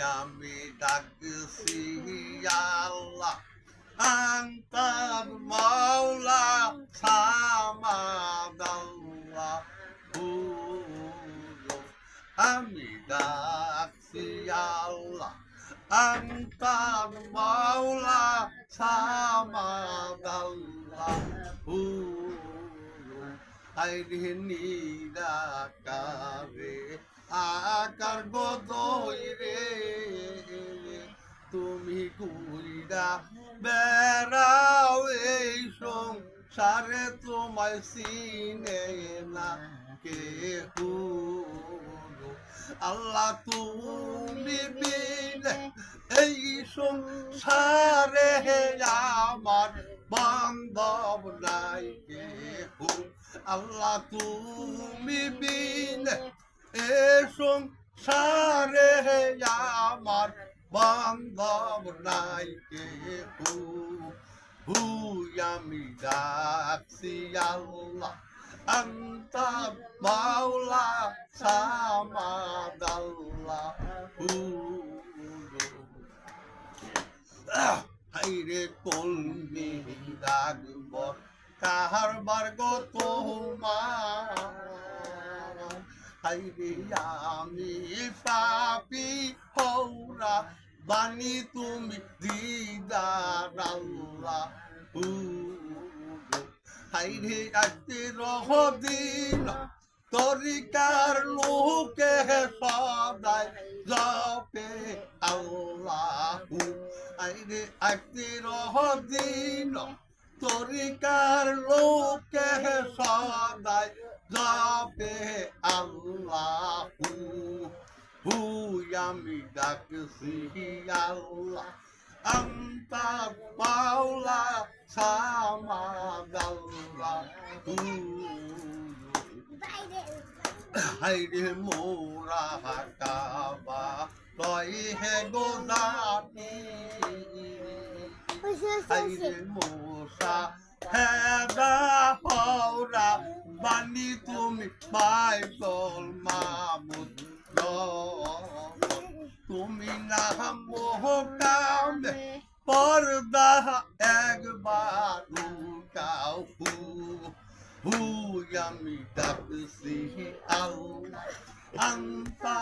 আমি ডাকছি আল্লাহ। আন্তার মাওলা, সামাদাল্লাহ আমি ডাকছি, আল্লাহ। আন্তার মাওলা, সামাদাল্লাহ আইরে নিরাকারে, আকার গদই রে তুমি কুইরা বেড়াও, এই সংসারে তোমায় চিনে না কে আল্লাহ তুমি এই সংসারে আমার বান্ধব নাই কে আল্লাহ তুমি বিনে এ সংসারে আমার বান্ধব নাই কে হু আমি ডাকছি আল্লাহ আন্তা মাওলা সামাদাল্লাহ হু হাইরে কলমি ডাকব কাহার বার্গ তোমার হাইরে আমি পাপি হৌরা বাণী তুমি দিদার আল্লাহ হাইরে দিন তরিকার লোকে সদাই জপে আল্লাহ। আইরে আসতে রহ দিন তরিকার লোকে সদাই জপে আল্লাহ। হু আমি ডাকছি আল্লাহ আন্তা পাওলা সামাদাল্লাহ হু হাইরে মোরা কাবা লয় হে গোদাতি হাইরে মোসা হেদা হওরা বানি তুমি বাইবল মামুদ তুমি না মোহকামে, পর্দা একবার উঠাও। হু হু, আমি ডাকছি আল্লাহ আন্তা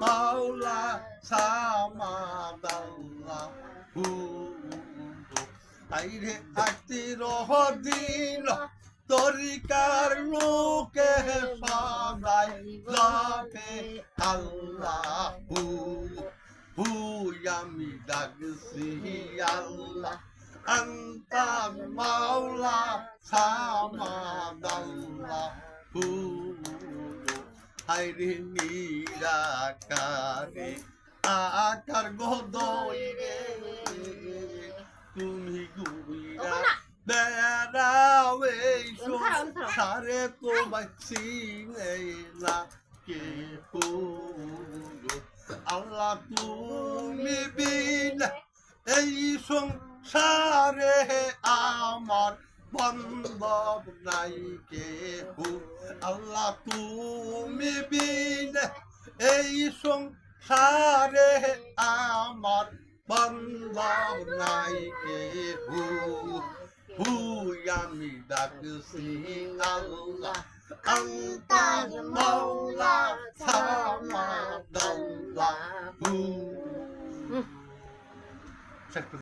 মাওলা সামাদাল্লাহ। হু, আইরে আতি রহ দিন তরিকার সদাই জপে আল্লাহ হু আমি ডাকছি আল্লাহ আন্তা মাওলা সামাদাল্লাহ হু হাইরে নিরাকারে আকার গদই রে তুমি গুইরা বেড়াও এই সারে তোমায় চিনে না কে আল্লাহ তুমি বিনা, এই সংসারে আমার বন্ধব নাই কে আল্লাহ তুমি বিনে এই সংসারে আমার বন্ধব নাই কে হু। হু আমি ডাকছি আল্লাহ। আন্তার মাওলা সামাদাল্লাহ হু